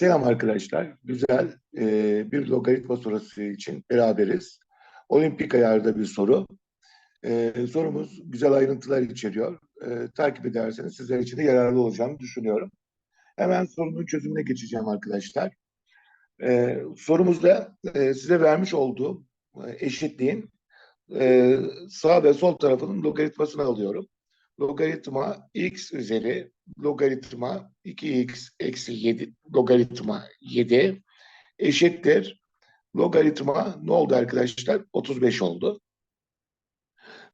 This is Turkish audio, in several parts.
Selam arkadaşlar. Güzel e, bir logaritma sorusu için beraberiz. Olimpik ayarda bir soru. E, sorumuz güzel ayrıntılar içeriyor. E, takip ederseniz sizler için de yararlı olacağını düşünüyorum. Hemen sorunun çözümüne geçeceğim arkadaşlar. E, sorumuzda e, size vermiş olduğum e, eşitliğin e, sağ ve sol tarafının logaritmasını alıyorum. Logaritma x üzeri logaritma 2x eksi 7 logaritma 7 eşittir. Logaritma ne oldu arkadaşlar? 35 oldu.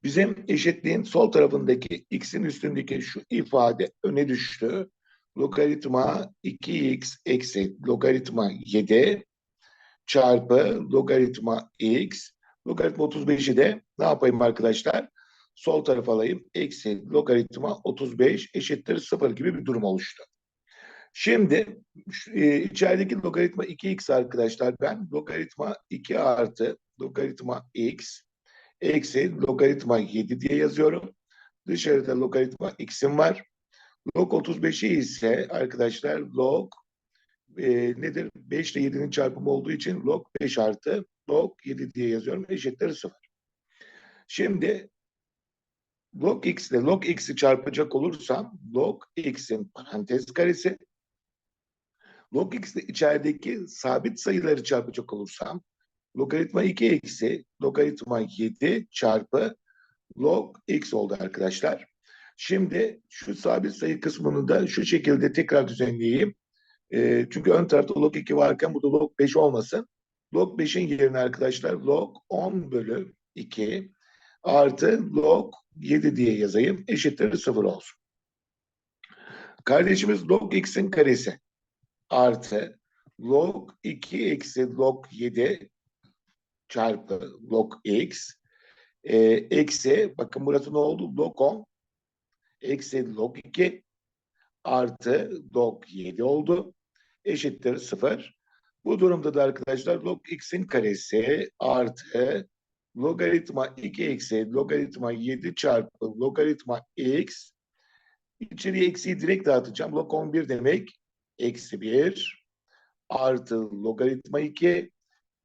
Bizim eşitliğin sol tarafındaki x'in üstündeki şu ifade öne düştü. Logaritma 2x eksi logaritma 7 çarpı logaritma x. Logaritma 35'i de ne yapayım arkadaşlar? Sol tarafa alayım. Eksi logaritma 35 eşittir 0 gibi bir durum oluştu. Şimdi e, içerideki logaritma 2x arkadaşlar ben logaritma 2 artı logaritma x eksi logaritma 7 diye yazıyorum. Dışarıda logaritma x'im var. Log 35'i ise arkadaşlar log e, nedir? 5 ile 7'nin çarpımı olduğu için log 5 artı log 7 diye yazıyorum. Eşittir 0. Şimdi log x ile log x'i çarpacak olursam log x'in parantez karesi log x ile içerideki sabit sayıları çarpacak olursam logaritma 2 eksi logaritma 7 çarpı log x oldu arkadaşlar. Şimdi şu sabit sayı kısmını da şu şekilde tekrar düzenleyeyim. E, çünkü ön tarafta log 2 varken burada log 5 olmasın. Log 5'in yerine arkadaşlar log 10 bölü 2 artı log 7 diye yazayım. Eşittir 0 olsun. Kardeşimiz log x'in karesi artı log 2 eksi log 7 çarpı log x e, eksi bakın burası ne oldu? Log 10 eksi log 2 artı log 7 oldu. Eşittir 0. Bu durumda da arkadaşlar log x'in karesi artı logaritma 2 eksi logaritma 7 çarpı logaritma x içeriye eksiyi direkt dağıtacağım. Log 11 demek eksi 1 artı logaritma 2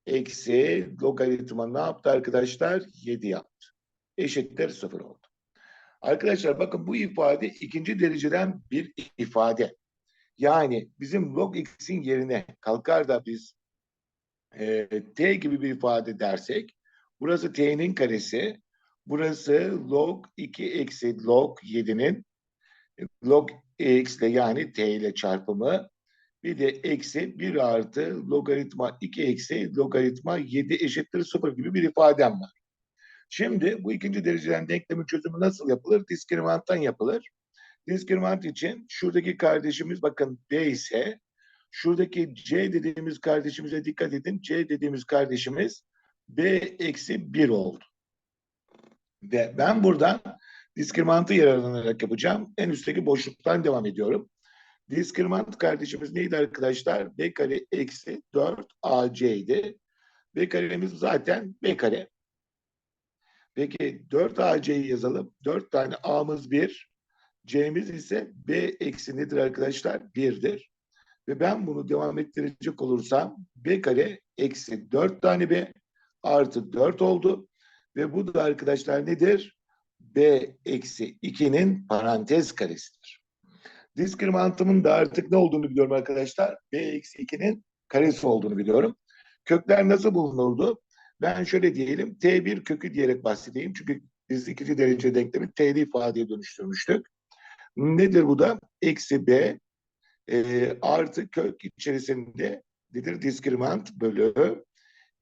eksi logaritma ne yaptı arkadaşlar? 7 yaptı. Eşittir 0 oldu. Arkadaşlar bakın bu ifade ikinci dereceden bir ifade. Yani bizim log x'in yerine kalkar da biz e, t gibi bir ifade dersek burası t'nin karesi burası log 2 eksi log 7'nin log x ile yani t ile çarpımı bir de eksi 1 artı logaritma 2 eksi logaritma 7 eşittir 0 gibi bir ifadem var. Şimdi bu ikinci dereceden denklemin çözümü nasıl yapılır? Diskriminanttan yapılır. Diskriminant için şuradaki kardeşimiz bakın D ise şuradaki C dediğimiz kardeşimize dikkat edin. C dediğimiz kardeşimiz B eksi 1 oldu. Ve ben buradan diskriminantı yararlanarak yapacağım. En üstteki boşluktan devam ediyorum. Diskriminant kardeşimiz neydi arkadaşlar? B kare eksi 4 AC idi. B karemiz zaten B kare. Peki 4 AC'yi yazalım. 4 tane A'mız 1. C'miz ise B eksi nedir arkadaşlar? 1'dir. Ve ben bunu devam ettirecek olursam B kare eksi 4 tane B artı 4 oldu. Ve bu da arkadaşlar nedir? B eksi 2'nin parantez karesidir. Diskriminantımın da artık ne olduğunu biliyorum arkadaşlar. B eksi 2'nin karesi olduğunu biliyorum. Kökler nasıl bulunurdu? Ben şöyle diyelim T1 kökü diyerek bahsedeyim. Çünkü biz ikinci derece denklemi T'li ifadeye dönüştürmüştük. Nedir bu da? Eksi B e, artı kök içerisinde nedir? Diskriminant bölü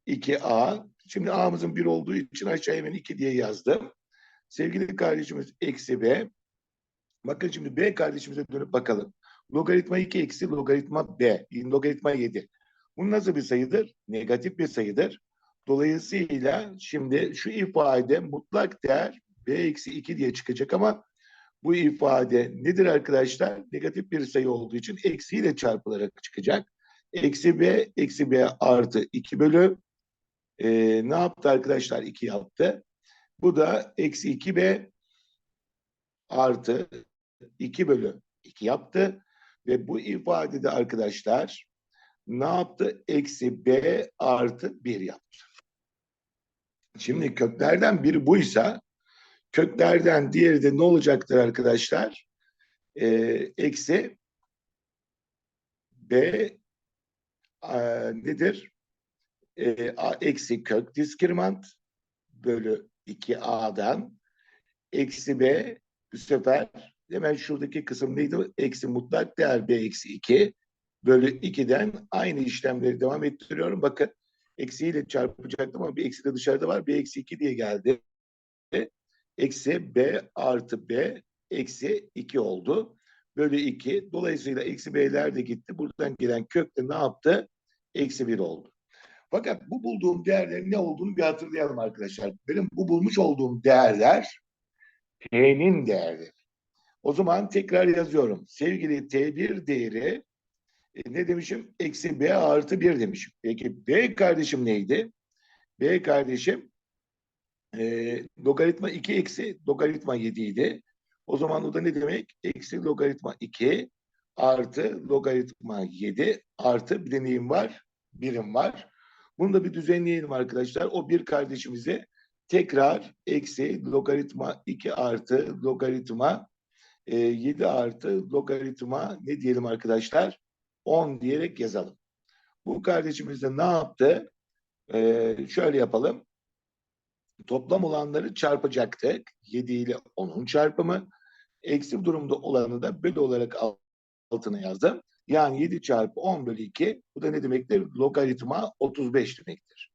2A. Şimdi A'mızın 1 olduğu için aşağı hemen 2 diye yazdım. Sevgili kardeşimiz eksi B. Bakın şimdi B kardeşimize dönüp bakalım. Logaritma 2 eksi logaritma B. Logaritma 7. Bu nasıl bir sayıdır? Negatif bir sayıdır. Dolayısıyla şimdi şu ifade mutlak değer b eksi 2 diye çıkacak ama bu ifade nedir arkadaşlar? Negatif bir sayı olduğu için eksiyle çarpılarak çıkacak. Eksi b eksi b artı 2 bölü e, ne yaptı arkadaşlar? 2 yaptı. Bu da eksi 2b artı 2 bölü 2 yaptı. Ve bu ifadede arkadaşlar ne yaptı? Eksi b artı 1 yaptı. Şimdi köklerden biri buysa köklerden diğeri de ne olacaktır arkadaşlar? Ee, eksi b e, nedir? A, eksi kök diskrimant bölü 2a'dan eksi b bu sefer hemen şuradaki kısım neydi? Eksi mutlak değer b eksi 2 bölü 2'den aynı işlemleri devam ettiriyorum. Bakın eksiyle çarpacaktım ama bir eksi de dışarıda var. b eksi 2 diye geldi. Eksi b artı b eksi 2 oldu. Bölü 2. Dolayısıyla eksi b'ler de gitti. Buradan gelen kök de ne yaptı? Eksi 1 oldu. Fakat bu bulduğum değerlerin ne olduğunu bir hatırlayalım arkadaşlar. Benim bu bulmuş olduğum değerler T'nin değerleri. O zaman tekrar yazıyorum. Sevgili T1 değeri e, ne demişim? Eksi B artı 1 demişim. Peki B kardeşim neydi? B kardeşim e, logaritma 2 eksi logaritma 7 idi. O zaman o da ne demek? Eksi logaritma 2 artı logaritma 7 artı bir de neyim var? Birim var. Bunu da bir düzenleyelim arkadaşlar. O bir kardeşimize tekrar eksi logaritma 2 artı logaritma e, 7 artı logaritma ne diyelim arkadaşlar? 10 diyerek yazalım. Bu kardeşimiz de ne yaptı? Ee, şöyle yapalım. Toplam olanları çarpacaktık. 7 ile 10'un çarpımı. Eksi durumda olanı da bölü olarak altına yazdım. Yani 7 çarpı 10 bölü 2. Bu da ne demektir? Logaritma 35 demektir.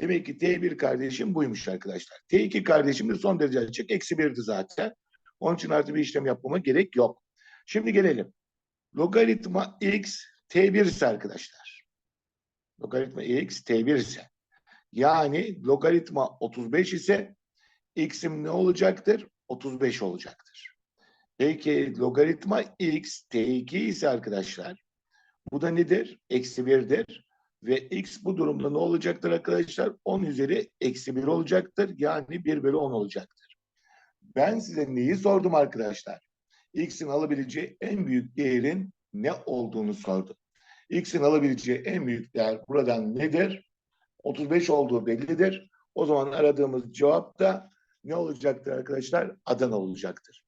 Demek ki T1 kardeşim buymuş arkadaşlar. T2 kardeşim de son derece açık. Eksi 1'di zaten. Onun için artı bir işlem yapmama gerek yok. Şimdi gelelim. Logaritma x t1 ise arkadaşlar. Logaritma x t1 ise. Yani logaritma 35 ise x'im ne olacaktır? 35 olacaktır. Peki logaritma x t2 ise arkadaşlar bu da nedir? Eksi 1'dir. Ve x bu durumda ne olacaktır arkadaşlar? 10 üzeri eksi 1 olacaktır. Yani 1 bölü 10 olacaktır. Ben size neyi sordum arkadaşlar? X'in alabileceği en büyük değerin ne olduğunu sordum. X'in alabileceği en büyük değer buradan nedir? 35 olduğu bellidir. O zaman aradığımız cevap da ne olacaktır arkadaşlar? Adana olacaktır.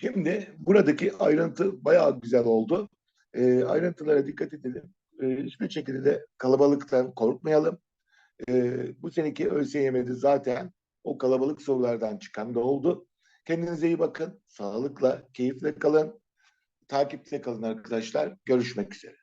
Şimdi buradaki ayrıntı bayağı güzel oldu. E, ayrıntılara dikkat edelim. E, hiçbir şekilde de kalabalıktan korkmayalım. E, bu seneki ÖSYM'de zaten o kalabalık sorulardan çıkan da oldu. Kendinize iyi bakın. Sağlıkla, keyifle kalın. Takipte kalın arkadaşlar. Görüşmek üzere.